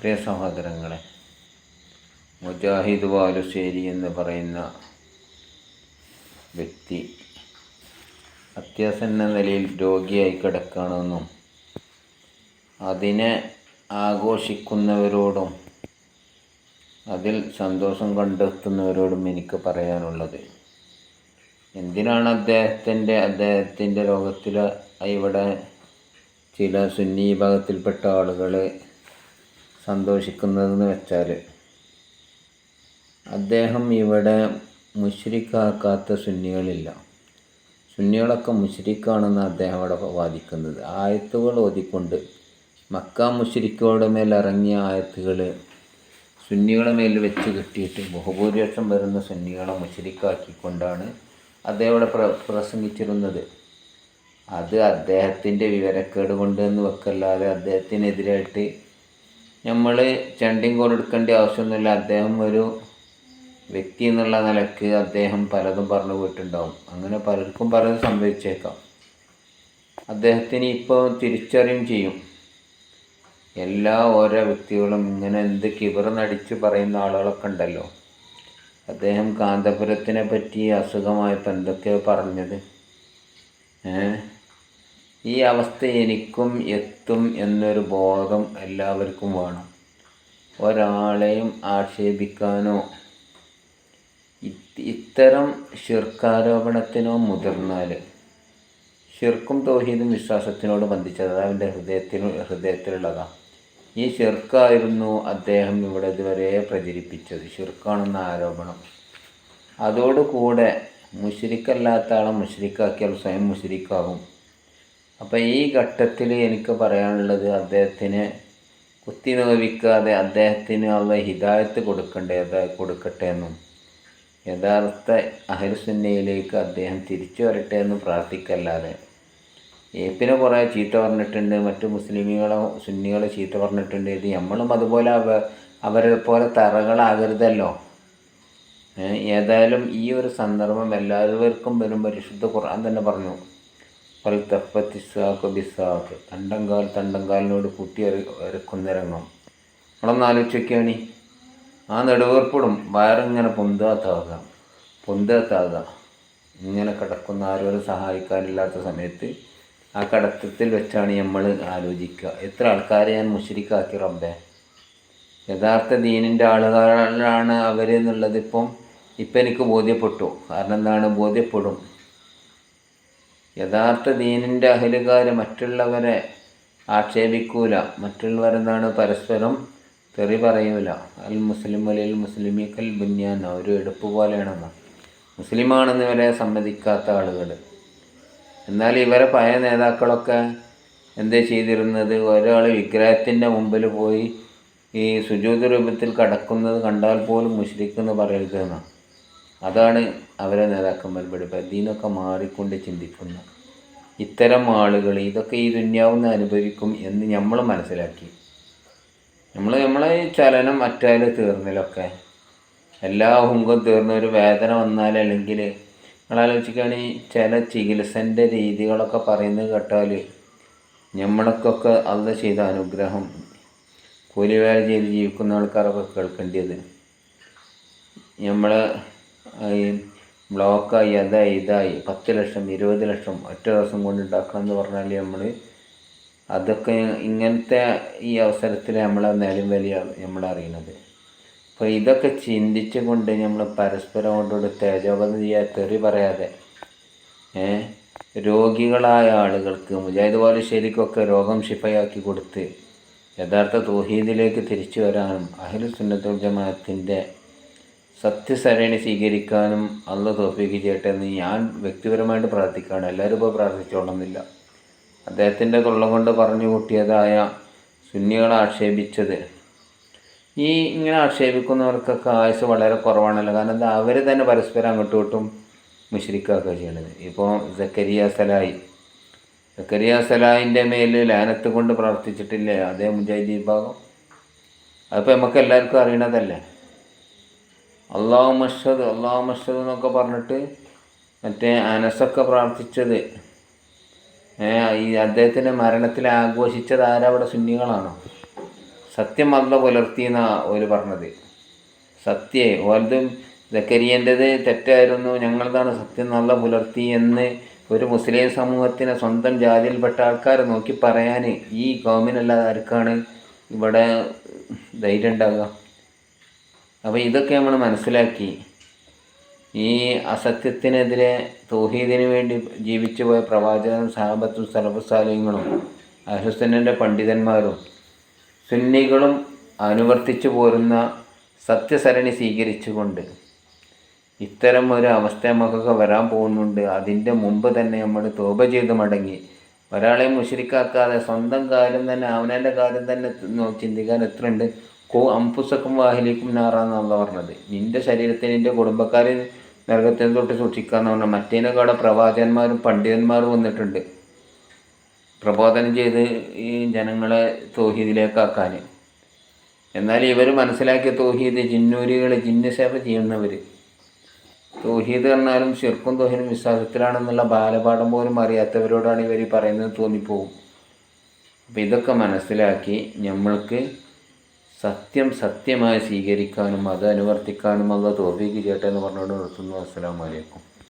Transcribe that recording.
പ്രിയ സഹോദരങ്ങളെ മുജാഹിദ് വാലുശ്ശേരി എന്ന് പറയുന്ന വ്യക്തി അത്യാസന്ന നിലയിൽ രോഗിയായി കിടക്കണമെന്നും അതിനെ ആഘോഷിക്കുന്നവരോടും അതിൽ സന്തോഷം കണ്ടെത്തുന്നവരോടും എനിക്ക് പറയാനുള്ളത് എന്തിനാണ് അദ്ദേഹത്തിന്റെ അദ്ദേഹത്തിന്റെ രോഗത്തിൽ ഇവിടെ ചില സുന്നി വിഭാഗത്തിൽപ്പെട്ട ആളുകൾ സന്തോഷിക്കുന്നതെന്ന് വെച്ചാൽ അദ്ദേഹം ഇവിടെ മുഷ്രിക്കാക്കാത്ത സുന്നികളില്ല. സുന്നികളൊക്കെ മുഷ്രിക്കാണെന്ന് അദ്ദേഹം അവിടെ വാദിക്കുന്നത്. ആയത്തുകൾ ഓതിക്കൊണ്ട് മക്ക മുഷ്രിക്കോടെ മേൽ ഇറങ്ങിയ ആയത്തുകൾ സുന്നികളെ മേൽ വെച്ച് കിട്ടിയിട്ട് ബഹുഭൂരിപക്ഷം വരുന്ന സുന്നികളെ മുഷ്രിക്കാക്കിക്കൊണ്ടാണ് അദ്ദേഹം അവിടെ പ്ര പ്രസംഗിച്ചിരുന്നത്. അത് അദ്ദേഹത്തിന്റെ വിവരക്കേട് കൊണ്ട് എന്ന് വെക്കല്ലാതെ അദ്ദേഹത്തിനെതിരായിട്ട് നമ്മൾ ചണ്ടിയും കോലെടുക്കേണ്ട ആവശ്യമൊന്നുമില്ല. അദ്ദേഹം ഒരു വ്യക്തി എന്നുള്ള നിലയ്ക്ക് അദ്ദേഹം പലതും പറഞ്ഞു പോയിട്ടുണ്ടാവും. അങ്ങനെ പലർക്കും പലതും സംഭവിച്ചേക്കാം. അദ്ദേഹത്തിന് ഇപ്പോൾ തിരിച്ചറിയും ചെയ്യും. എല്ലാ ഓരോ വ്യക്തികളും ഇങ്ങനെ എന്ത് കിബർ നടിച്ച് പറയുന്ന ആളുകളൊക്കെ ഉണ്ടല്ലോ. അദ്ദേഹം കാന്തപുരത്തിനെ പറ്റി അസുഖമായപ്പോൾ എന്തൊക്കെയോ പറഞ്ഞത്? ഈ അവസ്ഥ എനിക്കും എത്തും എന്നൊരു ബോധം എല്ലാവർക്കും വേണം. ഒരാളെയും ആക്ഷേപിക്കാനോ ഇത്തരം ശിർക്കാരോപണത്തിനോ മുതിർന്നാൽ ശിർക്കും തോഹീദും വിശ്വാസത്തിനോട് ബന്ധിച്ചത് അവന്റെ ഹൃദയത്തിൽ ഹൃദയത്തിലുള്ളതാണ് ഈ ഷിർക്കായിരുന്നു അദ്ദേഹം ഇവിടെ ഇതുവരെ പ്രചരിപ്പിച്ചത്. ഷിർക്കാണെന്ന ആരോപണം. അതോടുകൂടെ മുഷരിക്കല്ലാത്ത ആളെ മുഷരിക്കാക്കിയാൽ സ്വയം മുഷരിക്കാകും അപ്പോൾ ഈ ഘട്ടത്തിൽ എനിക്ക് പറയാനുള്ളത് അദ്ദേഹത്തിന് കുത്തി നോവിക്കാതെ അദ്ദേഹത്തിന് ഉള്ള ഹിതായത്ത് കൊടുക്കണ്ടേ കൊടുക്കട്ടെ എന്നും. യഥാർത്ഥ അഹൽസുന്നയിലേക്ക് അദ്ദേഹം തിരിച്ചു വരട്ടെ എന്ന് പ്രാർത്ഥിക്കല്ലാതെ. ഏപ്പിനെ കുറേ ചീത്ത പറഞ്ഞിട്ടുണ്ട് മറ്റു മുസ്ലിമുകളെ സുന്നികളെ ചീത്ത പറഞ്ഞിട്ടുണ്ട്. ഇത് നമ്മളും അതുപോലെ അവ അവരെ പോലെ തറകളാകരുതല്ലോ. ഏതായാലും ഈ ഒരു സന്ദർഭം എല്ലാവർക്കും വരും. പരിശുദ്ധ ഖുർആൻ തന്നെ പറഞ്ഞു. തണ്ടങ്കാൽ തണ്ടങ്കാലിനോട് കുട്ടി ഇറക്കുന്ന രംഗം നമ്മളൊന്ന് ആലോചിക്കുകയാണ് ആ നെടുവേർപ്പിടും വയറിങ്ങനെ പൊന്താത്താകാം പൊന്താത്താകാം ഇങ്ങനെ കിടക്കുന്ന ആരോരും സഹായിക്കാനില്ലാത്ത സമയത്ത് ആ കടത്തത്തിൽ വെച്ചാണ് നമ്മൾ ആലോചിക്കുക എത്ര ആൾക്കാരെ ഞാൻ മുഷരിക്കാക്കി റബ്ബേ. യഥാർത്ഥ ദീനിന്റെ ആളുകളാണ് അവരെന്നുള്ളതിപ്പം ഇപ്പം എനിക്ക് ബോധ്യപ്പെട്ടു. കാരണം എന്താണ്? ബോധ്യപ്പെടും. യഥാർത്ഥ ദീനിന്റെ അഹലുകാർ മറ്റുള്ളവരെ ആക്ഷേപിക്കൂല. മറ്റുള്ളവരെന്താണ് പരസ്പരം തെറി പറയൂല. അൽ മുസ്ലിം വലിയ മുസ്ലിമിക്കൽ ബുന്യാൻ. ഒരു എടുപ്പ് പോലെയാണെന്ന് മുസ്ലിമാണെന്ന് ഇവരെ സമ്മതിക്കാത്ത ആളുകൾ എന്നാൽ ഇവരെ പഴയ നേതാക്കളൊക്കെ എന്ത് ചെയ്തിരുന്നത്? ഒരാൾ വിഗ്രഹത്തിന്റെ മുമ്പിൽ പോയി ഈ സുജൂത രൂപത്തിൽ കടക്കുന്നത് കണ്ടാൽ പോലും മുഷ്രിക്കെന്ന് പറയരുതെന്നാണ് അതാണ് അവരെ നേതാക്കന്മാർ പഠിപ്പ ദീനൊക്കെ മാറിക്കൊണ്ട് ചിന്തിക്കുന്ന ഇത്തരം ആളുകൾ ഇതൊക്കെ ഈ ദുന്യാവുന്ന അനുഭവിക്കും എന്ന് നമ്മൾ മനസ്സിലാക്കി. നമ്മൾ നമ്മളെ ചലനം മറ്റാൽ തീർന്നിലൊക്കെ? എല്ലാ ഹുങ്കും തീർന്ന ഒരു വേദന വന്നാൽ അല്ലെങ്കിൽ നിങ്ങളാലോചിക്കുകയാണെങ്കിൽ ചില ചികിത്സന്റെ രീതികളൊക്കെ പറയുന്നത് കേട്ടാൽ നമ്മളൊക്കെ അത് ചെയ്ത അനുഗ്രഹം കൂലിവേല ചെയ്ത് ജീവിക്കുന്ന ആൾക്കാരൊക്കെ കേൾക്കേണ്ടത് നമ്മൾ ഈ ബ്ലോക്കായി അതായി ഇതായി പത്ത് ലക്ഷം ഇരുപത് ലക്ഷം ഒറ്റ ദിവസം കൊണ്ട് ഉണ്ടാക്കണം എന്ന് പറഞ്ഞാൽ നമ്മൾ അതൊക്കെ ഇങ്ങനത്തെ ഈ അവസരത്തിൽ നമ്മളെ നേരം വലിയ നമ്മളറിയണത് അപ്പോൾ ഇതൊക്കെ ചിന്തിച്ചു കൊണ്ട് നമ്മൾ പരസ്പരം കൊണ്ടോട് തേജോപതി ചെയ്യാൻ തെറി പറയാതെ രോഗികളായ ആളുകൾക്ക് മുജാഹിദ് ശരിക്കൊക്കെ രോഗം ശിഫയാക്കി കൊടുത്ത് യഥാർത്ഥ തോഹീദിലേക്ക് തിരിച്ചു വരാനും അഹിൽ സുന്നത്തുൽ ജമാഅത്തിന്റെ സത്യസരണി സ്വീകരിക്കാനും അള്ള തോഫിക്ക് ചെയ്യട്ടെ എന്ന് ഞാൻ വ്യക്തിപരമായിട്ട് പ്രാർത്ഥിക്കുകയാണ്. എല്ലാവരും ഇപ്പോൾ പ്രാർത്ഥിച്ചോളുന്നില്ല അദ്ദേഹത്തിന്റെ കൊള്ളം കൊണ്ട് പറഞ്ഞു കൂട്ടിയതായ സുന്നികളെ ആക്ഷേപിച്ചത്. ഈ ഇങ്ങനെ ആക്ഷേപിക്കുന്നവർക്കൊക്കെ ആയുസ് വളരെ കുറവാണല്ലോ. കാരണം എന്താ? അവർ തന്നെ പരസ്പരം അങ്ങോട്ടും ഇങ്ങോട്ടും മുഷരിക്കുകയൊക്കെ ചെയ്യണത് ഇപ്പോൾ സക്കരിയ സലായി. സക്കരിയ സലായിന്റെ മേൽ ലാനത്ത് കൊണ്ട് പ്രാർത്ഥിച്ചിട്ടില്ലേ? അതേ മുജാഹിദ് വിഭാഗം. അതിപ്പോൾ നമുക്ക് എല്ലാവർക്കും അറിയണതല്ലേ? അള്ളാഹു മഷദ് അള്ളാഹു മഷദ് എന്നൊക്കെ പറഞ്ഞിട്ട് മറ്റേ അനസൊക്കെ പ്രാർത്ഥിച്ചത്. ഈ അദ്ദേഹത്തിന്റെ മരണത്തിൽ ആഘോഷിച്ചത് ആരവിടെ സുന്നികളാണോ? സത്യം അല്ല പുലർത്തി എന്നാണ് ഓര് പറഞ്ഞത്. സത്യേ ഓലതും ജക്കരിയന്റെത് തെറ്റായിരുന്നു. ഞങ്ങളതാണ് സത്യം നല്ല പുലർത്തി എന്ന് ഒരു മുസ്ലിം സമൂഹത്തിനെ സ്വന്തം ജാതിയിൽപ്പെട്ട ആൾക്കാരെ നോക്കി പറയാൻ ഈ കോമിനല്ലാതെ ആർക്കാണ് ഇവിടെ ധൈര്യം ഉണ്ടാകുക അപ്പോൾ ഇതൊക്കെ നമ്മൾ മനസ്സിലാക്കി. ഈ അസത്യത്തിനെതിരെ തൗഹീദിന് വേണ്ടി ജീവിച്ചു പോയ പ്രവാചകനും സാഹബത്തും സർവസാലയങ്ങളും അഹുസന്നന്റെ പണ്ഡിതന്മാരും സുന്നികളും അനുവർത്തിച്ചു പോരുന്ന സത്യസരണി സ്വീകരിച്ചുകൊണ്ട് ഇത്തരം ഒരു അവസ്ഥ നമുക്കൊക്കെ വരാൻ പോകുന്നുണ്ട്. അതിന്റെ മുമ്പ് തന്നെ നമ്മൾ തോപ ചെയ്ത് മടങ്ങി. ഒരാളെ മുഷരിക്കാക്കാതെ സ്വന്തം കാര്യം തന്നെ അവനവന്റെ കാര്യം തന്നെ ചിന്തിക്കാൻ എത്രയുണ്ട്? കോ അംഫുസക്കും നാറാന്ന് അല്ല പറഞ്ഞത്. നിന്റെ ശരീരത്തെ നിന്റെ കുടുംബക്കാരെ നരകത്തിൽ തൊട്ട് സൂക്ഷിക്കാന്ന് പറഞ്ഞാൽ മറ്റേനൊക്കെ പ്രവാചകന്മാരും പണ്ഡിതന്മാരും വന്നിട്ടുണ്ട്. പ്രബോധനം ചെയ്ത് ഈ ജനങ്ങളെ തോഹീദിലേക്കാക്കാൻ എന്നാൽ ഇവർ മനസ്സിലാക്കിയ തോഹീദ് ജിന്നൂരികൾ ജിന്ന സേവ ചെയ്യുന്നവർ തോഹീദ് പറഞ്ഞാലും ശിർക്കും തോഹിനും വിശ്വാസത്തിലാണെന്നുള്ള ബാലപാഠം പോലും അറിയാത്തവരോടാണ് ഇവർ പറയുന്നത് തോന്നിപ്പോവും. അപ്പോൾ ഇതൊക്കെ മനസ്സിലാക്കി നമ്മൾക്ക് സത്യം സത്യമായി സ്വീകരിക്കാനും അത് അനുവർത്തിക്കാനും ഉള്ള തോഫീക്ക് ചേട്ടെന്ന് പറഞ്ഞുകൊണ്ട് നിർത്തുന്നു. അസ്സലാമു അലൈക്കും.